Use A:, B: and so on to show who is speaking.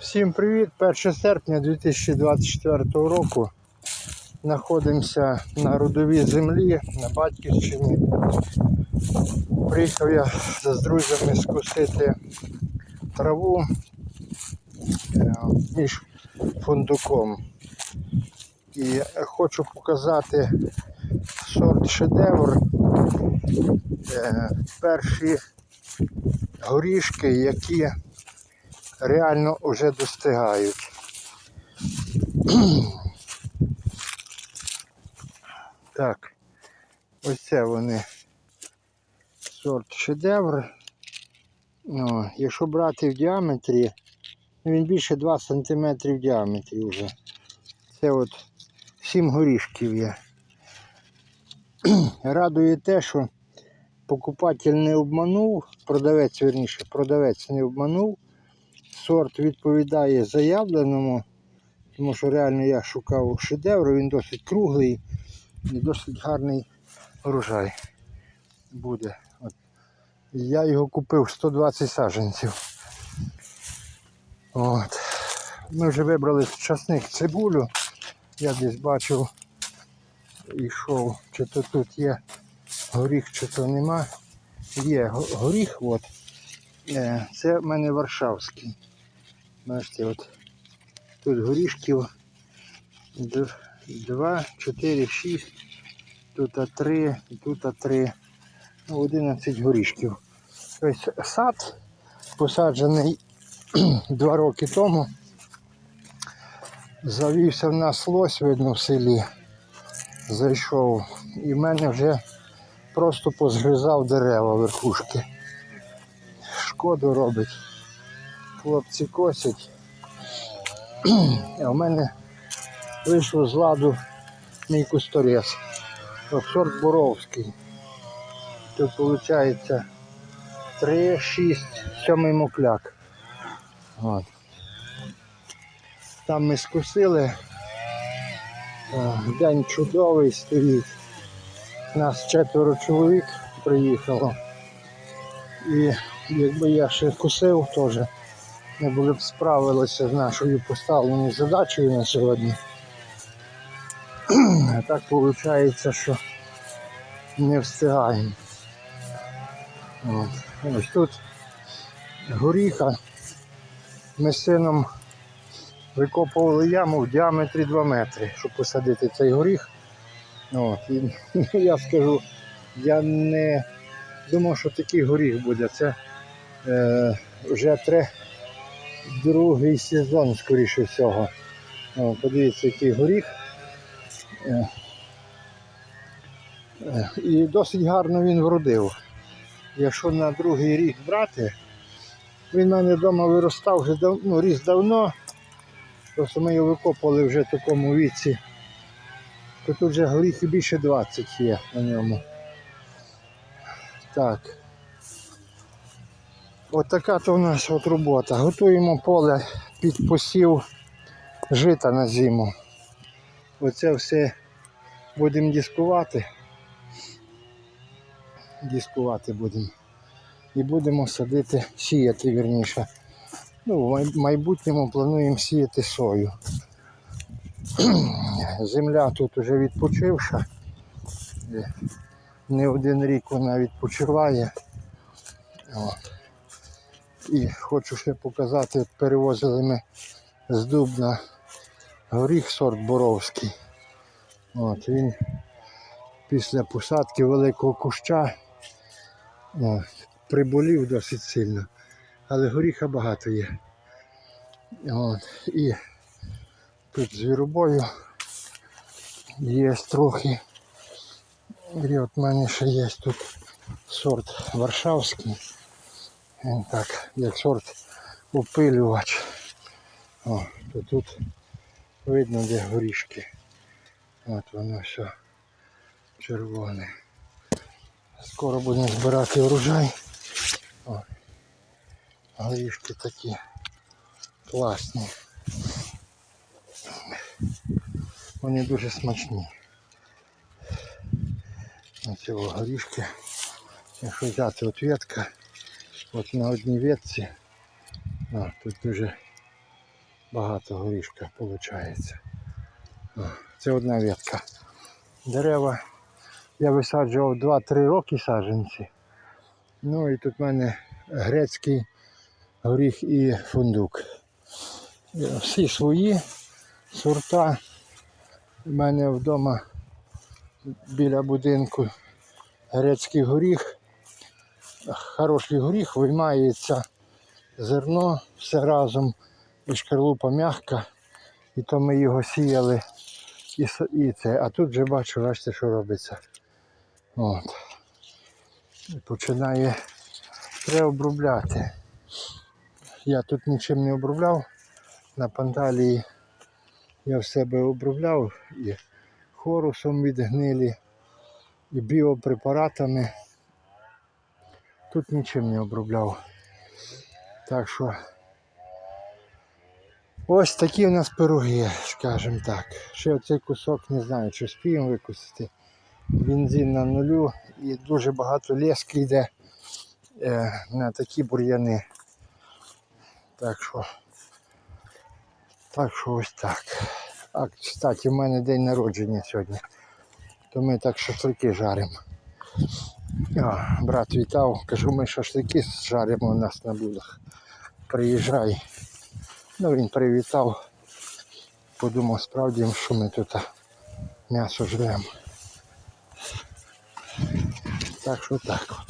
A: Всім привіт! 1 серпня 2024 року. Знаходимося на родовій землі на Батьківщині. Приїхав я з друзями скосити траву е, між фундуком. І хочу показати сорт шедевр. Е, Перші горішки, які реально вже достигають. Так, ось це вони сорт шедевр. Ну, якщо брати в діаметрі, ну, він більше 2 см в діаметрі вже. Це от 7 горішків є. Радує те, що покупатель не обманув, продавець, верніше, продавець не обманув сорт відповідає заявленому, тому що реально я шукав шедевр, він досить круглий і досить гарний урожай буде. От. Я його купив 120 саджанців. От. Ми вже вибрали часник цибулю. Я десь бачив, йшов, чи то тут є горіх, чи то нема. Є горіх, от. Е, Це в мене Варшавський. Бачите, от тут горішків 2, 4, 6, тут 3, тут 3, ну 11 горішків. Тобто сад посаджений 2 роки тому. Завівся в нас лось, видно, в селі. Зайшов. І в мене вже просто позгризав дерева верхушки. Шкоду робить хлопці косять. А в мене вийшов з ладу мій кусторець. От сорт Боровський. Тут виходить 3, 6, 7 мокляк. От. Там ми скусили. День чудовий стоїть. Нас четверо чоловік приїхало. І якби я ще кусив теж, ми були б справилися з нашою поставленою задачею на сьогодні. А так виходить, що не встигаємо. От. Ось тут горіха. Ми з сином викопували яму в діаметрі 2 метри, щоб посадити цей горіх. От. І я скажу, я не думав, що такий горіх буде. Це е, вже тре, другий сезон, скоріше всього. О, подивіться, який горіх. Е, е, і досить гарно він вродив. Якщо на другий рік брати, він в мене вдома виростав вже дав, ну, ріс давно. Просто ми його викопали вже в такому віці. То тут вже горіхи більше 20 є на ньому. Так. От така то у нас от робота. Готуємо поле під посів жита на зиму. Оце все будемо дискувати. Дискувати будемо. І будемо садити, сіяти вірніше. Ну, в майбутньому плануємо сіяти сою. Земля тут уже відпочивша. Е, Не один рік вона відпочиває. От. І хочу ще показати, перевозили ми з Дубна горіх сорт Боровський. От, він після посадки великого куща от, приболів досить сильно, але горіха багато є. От, і тут звіробою є трохи. І от в мене ще є тут сорт Варшавський. Він так, як сорт опилювач. О, то тут видно, де горішки. От воно все червоне. Скоро будемо збирати урожай. О, горішки такі класні. Вони дуже смачні. Оці горішки. Якщо взяти от ветка, от на одній ветці, о, тут дуже багато горішка виходить. Це одна ветка. Дерева я висаджував 2-3 роки саджанці. Ну і тут в мене грецький горіх і фундук. Е, Всі свої сорта. У мене вдома біля будинку грецький горіх. Хороший горіх, виймається зерно, все разом, і шкарлупа м'яка. І то ми його сіяли і, і це. А тут вже бачу, бачите, що робиться. От. Починає треба. Я тут нічим не обробляв. На панталії я в себе обробляв і хорусом від гнилі, і біопрепаратами. Тут нічим не обробляв. Так що ось такі у нас пироги, скажімо так. Ще оцей кусок не знаю, чи спіємо викусити. Бензин на нулю і дуже багато лески йде е, на такі бур'яни. Так що, так що ось так. А, кстати, в мене день народження сьогодні. То ми так шашлики жаримо. А, брат вітав, кажу, ми шашлики жаримо у нас на будах. Приїжджай. Ну він привітав. Подумав справді, що ми тут м'ясо жремо. Так що так.